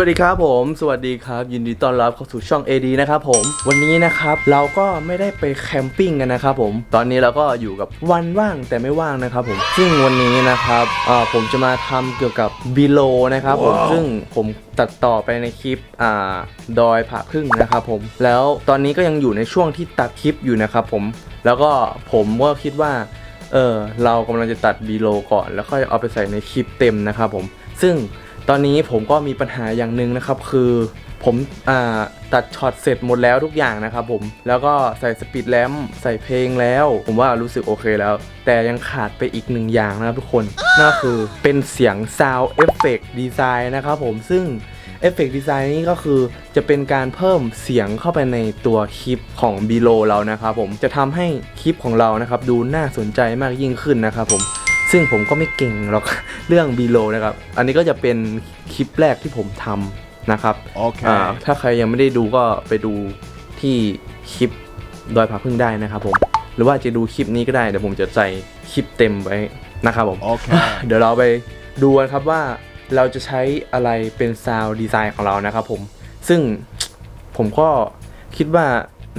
วัสดีครับผม สวัสดีครับ ยินดีต้อนรับเข้าสู่ช่อง AD นะครับผม วันนี้นะครับเราก็ไม่ได้ไปแคมปิ้งกันนะครับผม ตอนนี้เราก็อยู่กับวันว่างแต่ไม่ว่างนะครับผม ซึ่งวันนี้นะครับเอ่อผมจะมาทำเกี่ยวกับบิโลนะครับผม ซึ่งผมตัดต่อไปในคลิปอ่าดอยผาพึ่งนะครับผม แล้วตอนนี้ก็ยังอยู่ในช่วงที่ตัดคลิปอยู่นะครับผม แล้วก็ผมก็คิดว่าเออเรากำลังจะตัดบีโลก่อน แล้วค่อยเอาไปใส่ในคลิปเต็มนะครับผม ซึ่ง ตอนนี้ผมก็มีปัญหาอย่างหนึ่งนะครับคือผมอตัดช็อตเสร็จหมดแล้วทุกอย่างนะครับผมแล้วก็ใส่สปีดแลมใส่เพลงแล้ว ผมว่ารู้สึกโอเคแล้ว แต่ยังขาดไปอีกหนึ่งอย่างนะครับทุกคนนั่นก็คือเป็นเสียง Sound Effect Design นะครับผมซึ่งเอฟเฟกต์ดีไซน์นี้ก็คือจะเป็นการเพิ่มเสียงเข้าไปในตัวคลิปของบีโลเรานะครับผมจะทำให้คลิปของเรานะครับดูน่าสนใจมากยิ่งขึ้นนะครับผม ซึ่งผมก็ไม่เก่งหรอกเรื่องบีโลนะครับ อันนี้ก็จะเป็นคลิปแรกที่ผมทำนะครับ Okay. อ่าถ้าใครยังไม่ได้ดูก็ไปดูที่คลิปดอยผาพึ่งได้นะครับผม หรือว่าจะดูคลิปนี้ก็ได้ เดี๋ยวผมจะใส่คลิปเต็มไว้นะครับผม Okay. เดี๋ยวเราไปดูกันครับว่าเราจะใช้อะไรเป็นซาวดีไซน์ของเรานะครับผม ซึ่งผมก็คิดว่า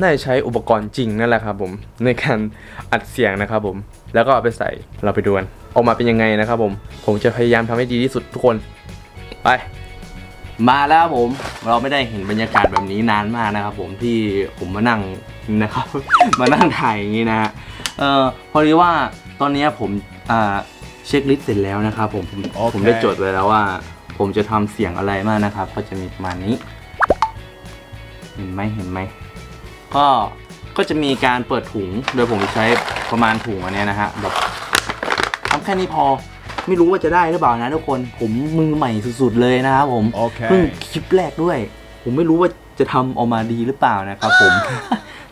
น่าจะใช้อุปกรณ์จริงนั่นแหละครับผมในการอัดเสียงนะครับผม แล้วก็เอาไปใส่เราไปดูกัน ออกมาเป็นยังไงนะครับผม ผมจะพยายามทำให้ดีที่สุดทุกคน ไป มาแล้วครับผม เราไม่ได้เห็นบรรยากาศแบบนี้นานมากนะครับ ผมที่ผมมานั่งนะครับ มานั่งถ่ายอย่างนี้นะฮะเอ่อพอดีว่าตอนนี้ผมอ่าเช็คลิสต์เสร็จแล้วนะครับผมผมโอเคผมได้จดไว้แล้วว่า ผมจะทำเสียงอะไรมากนะครับ ก็จะมีประมาณนี้ เห็นไหมเห็นไหมก็ก็จะมีการเปิดถุง โดยผมจะใช้ประมาณถุงอันเนี้ยนะฮะแบบทำแค่นี้พอ ไม่รู้ว่าจะได้หรือเปล่านะทุกคน ผมมือใหม่สุดๆเลยนะครับผม เพิ่ง Okay. คลิปแรกด้วย ผมไม่รู้ว่าจะทำออกมาดีหรือเปล่านะครับผม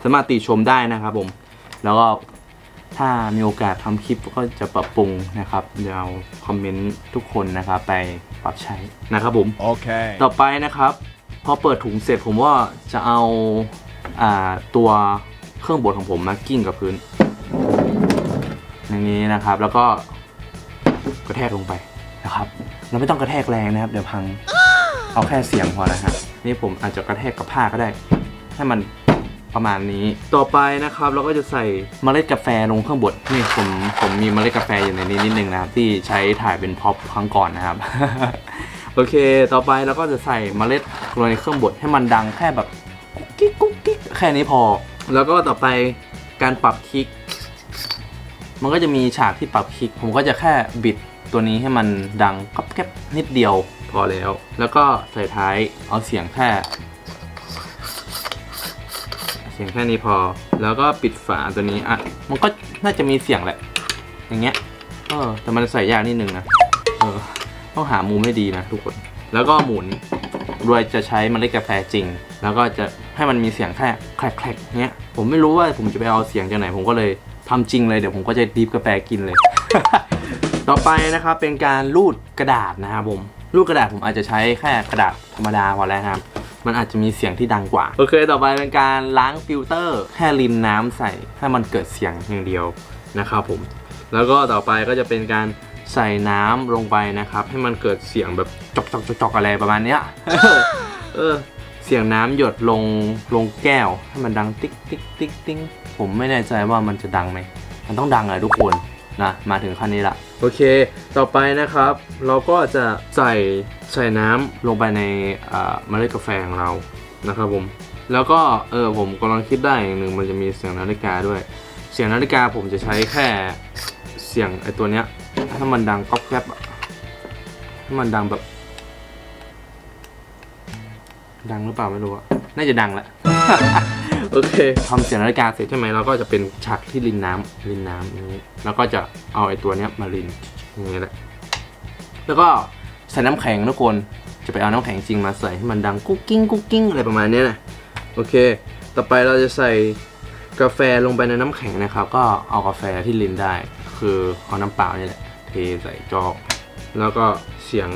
สามารถติชมได้นะครับผม แล้วก็ถ้ามีโอกาสทำคลิปก็จะปรับปรุงนะครับเดี๋ยวเอาคอมเมนต์ทุกคนนะครับไปปรับใช้นะครับผม Okay. ต่อไปนะครับ พอเปิดถุงเสร็จผมว่าจะเอาอ่าตัวเครื่องบดของผมมากิ้งกับพื้นอย่างนี้นะครับ แล้วก็ กระแทกลงไปนะครับ เราไม่ต้องกระแทกแรงนะครับ เดี๋ยวพังเอาแค่เสียงพอนะฮะนี่ผมอาจจะกระแทกกับผ้าก็ได้ ให้มันประมาณนี้ต่อไปนะครับเราก็จะใส่เมล็ดกาแฟลงเครื่องบดนี่ผมผมมีเมล็ดกาแฟอยู่ในนี้นิดนึงนะครับที่ใช้ถ่ายเป็นพ็อปครั้งก่อนนะครับ โอเค ต่อไปเราก็จะใส่เมล็ดลงในเครื่องบดให้มันดังแค่แบบกุ๊กกิ๊กกุ๊กกิ๊กแค่นี้พอ แล้วก็ต่อไปการปรับคลิก มันก็จะมีฉากที่ปรับคลิก ผมก็จะแค่บิด ตัวนี้ให้มันดังก๊อบแก๊บนิดเดียวพอแล้ว แล้วก็ใส่ท้ายเอาเสียงแค่เสียงแค่นี้พอ แล้วก็ปิดฝาตัวนี้อะมันก็น่าจะมีเสียงแหละ อย่างเงี้ยเออแต่มันใส่ยากนิดนึงนะเออต้องหามุมให้ดีนะทุกคน แล้วก็หมุนโดยจะใช้เมล็ดกาแฟจริง แล้วก็จะให้มันมีเสียงแค่แคลกๆเงี้ย ผมไม่รู้ว่าผมจะไปเอาเสียงจากไหน ผมก็เลยทำจริงเลย เดี๋ยวผมก็จะดริฟกาแฟกินเลย ต่อไปนะครับเป็นการรูดกระดาษนะครับผมรูดกระดาษผมอาจจะใช้แค่กระดาษธรรมดาพอแล้วครับ มันอาจจะมีเสียงที่ดังกว่า โอเค ต่อไปเป็นการล้างฟิลเตอร์ แค่รินน้ำใส่ให้มันเกิดเสียงอย่างเดียวนะครับผม แล้วก็ต่อไปก็จะเป็นการใส่น้ำลงไปนะครับ ให้มันเกิดเสียงแบบจอกจอกจอกอะไรประมาณเนี้ยเออเสียงน้ำหยดลงลงแก้วให้มันดังติ๊กติ๊กติ๊กติ๊งผมไม่แน่ใจว่ามันจะดังไหมมันต้องดังอะทุกคน นะมาถึงขั้นนี้ละโอเค ต่อไปนะครับ เราก็จะใส่ใส่น้ำลงไปในอ่าเมล็ดกาแฟของเรานะครับผม แล้วก็เออผมกำลังคิดได้อย่างหนึ่งมันจะมีเสียงนาฬิกาด้วย เสียงนาฬิกาผมจะใช้แค่เสียงไอตัวเนี้ยถ้ามันดังก๊อบแก๊บอะถ้ามันดังแบบ ดังหรือเปล่าไม่รู้อะน่าจะดังแหละ โอเคทำเสียงนาฬิกาเสร็จใช่ไหมเราก็จะเป็นฉากที่รินน้ำรินน้ำอย่างนี้ แล้วก็จะเอาไอ้ตัวเนี้ยมารินอย่างนี้แหละแล้วก็ใส่น้ำแข็งทุกคนจะไปเอาน้ำแข็งจริงมาใส่ให้มันดังกุ๊กกิ้งกุ๊กกิ้งอะไรประมาณเนี้ยนะโอเค ต่อไปเราจะใส่กาแฟลงไปในน้ำแข็งนะครับ ก็เอากาแฟที่รินได้ คือเอาน้ำเปล่านี่แหละเทใส่จอกแล้วก็เสียง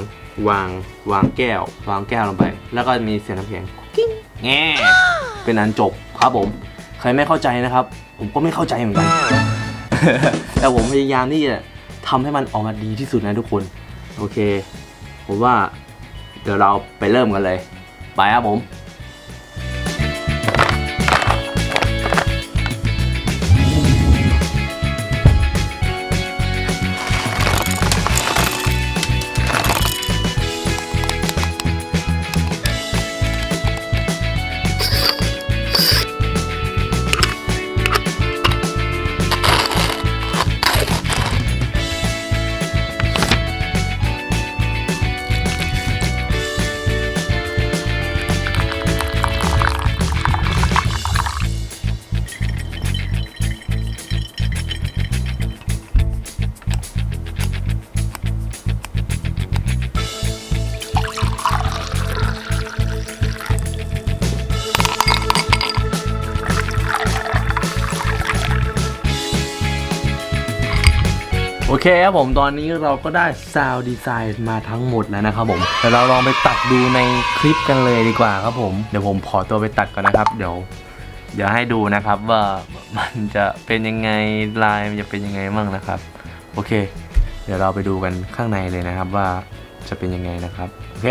วางวางแก้ว วางแก้วลงไป แล้วก็มีเสียงน้ำแข็งกุ๊กกิ้งแง่เป็นอันจบ ครับผมใครไม่เข้าใจนะครับ ผมก็ไม่เข้าใจเหมือนกัน แต่ผมพยายามที่จะทำให้มันออกมาดีที่สุดนะทุกคน โอเค ผมว่า เดี๋ยวเราไปเริ่มกันเลย ไปครับผม เคครับผมตอนนี้เราก็ได้ซาวดีไซน์มาทั้งหมดแล้วนะครับผมเดี๋ยวเราลองไปตัดดูในคลิปกันเลยดีกว่าครับผมเดี๋ยวผมขอตัวไปตัดก่อนนะครับ เดี๋ยว เดี๋ยวให้ดูนะครับว่ามันจะเป็นยังไงลายมันจะเป็นยังไงมั่งนะครับ โอเค เดี๋ยวเราไปดูกันข้างในเลยนะครับว่าจะเป็นยังไงนะครับโอเค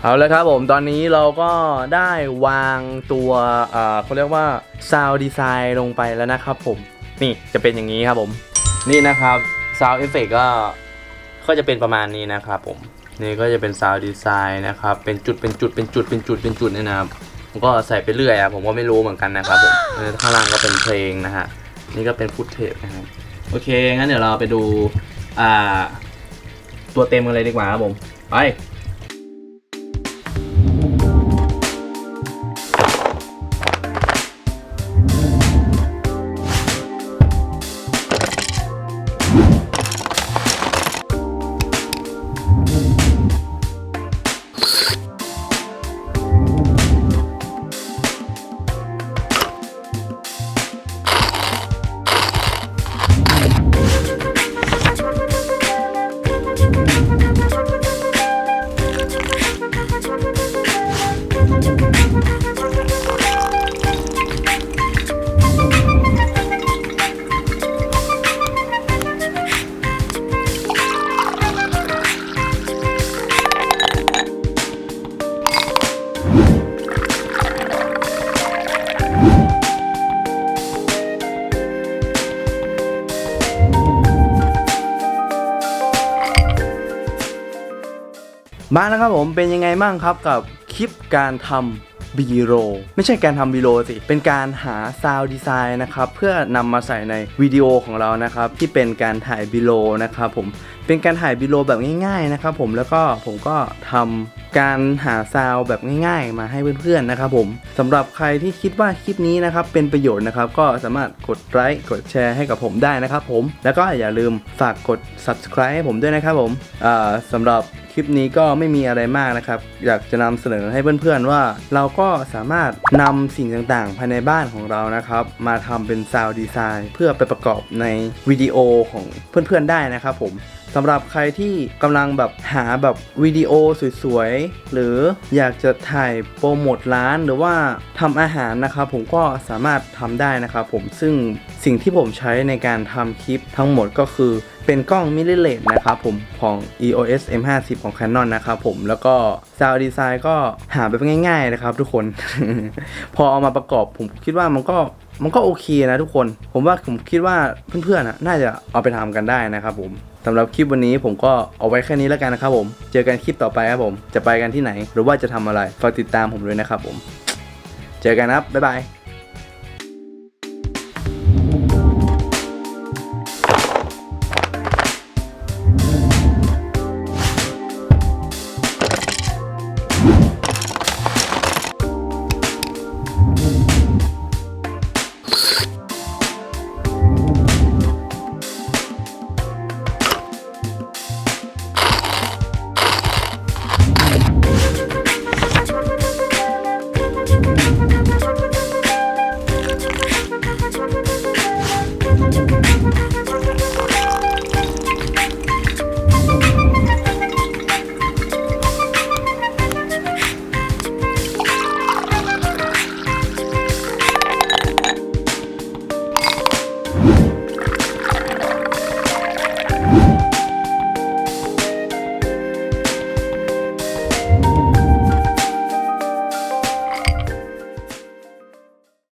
เอาลยครับผมตอนนี้เราก็ได้วางตัวเอ่อเขาเรียกว่า Sound Design ลงไปแล้วนะครับผมนี่จะเป็นอย่างนี้ครับผม นี่นะครับ Sound Effect ก็ก็จะเป็นประมาณนี้นะครับผมนี่ก็จะเป็นซาวด์ดีไซน์นะครับเป็นจุดเป็นจุดเป็นจุดเป็นจุดเป็นจุดเนี่ยนะครับผมก็ใส่ไปเรื่อยอะผมก็ไม่รู้เหมือนกันนะครับผมข้างล่างก็เป็นเพลงนะฮะนี่ก็เป็นฟุตเทปนะครับโอเคงั้นเดี๋ยวเราไปดูอ่าตัวเต็มกันเลยดีกว่าครับผมไป มาแล้วครับผมเป็นยังไงบ้างครับกับคลิปการทำบีโรไม่ใช่การทำบีโรสิเป็นการหาซาวด์ดีไซน์นะครับเพื่อนำมาใส่ในวิดีโอของเรานะครับที่เป็นการถ่ายบีโรนะครับผมเป็นการถ่ายบีโรแบบง่าย ๆนะครับผมแล้วก็ผมก็ทำการหาซาวแบบง่ายๆ มาให้เพื่อนๆนะครับผมสำหรับใครที่คิดว่าคลิปนี้นะครับเป็นประโยชน์นะครับก็สามารถกดไลค์กดแชร์ให้กับผมได้นะครับผมแล้วก็อย่าลืมฝากกด subscribe ให้ผมด้วยนะครับผมอ่าสำหรับคลิปนี้ก็ไม่มีอะไรมากนะครับ อยากจะนำเสนอให้เพื่อนๆว่า เราก็สามารถนำสิ่งต่างๆ ภายในบ้านของเรานะครับ มาทำเป็นซาวด์ดีไซน์ เพื่อไปประกอบในวิดีโอของเพื่อนๆได้นะครับผม สำหรับใครที่กำลังแบบหาแบบวิดีโอสวยๆ หรืออยากจะถ่ายโปรโมทร้านหรือว่าทำอาหารนะครับผมก็สามารถทำได้นะครับผมซึ่งสิ่งที่ผมใช้ในการทำคลิปทั้งหมดก็คือเป็นกล้องมิเรเลสนะครับผมของ EOS M50 ของ Canon นะครับผมแล้วก็ Sound Design ก็หาแบบง่าย ๆ นะครับทุกคน พอเอามาประกอบผมคิดว่ามันก็ มันก็โอเคนะทุกคน ผมว่าผมคิดว่าเพื่อนๆน่ะน่าจะเอาไปทำกันได้นะครับผมสำหรับคลิปวันนี้ผมก็เอาไว้แค่นี้แล้วกันนะครับผม เจอกันคลิปต่อไปครับผม จะไปกันที่ไหน หรือว่าจะทำอะไร ฝากติดตามผมด้วยนะครับผม เจอกันนะครับ บ๊ายบาย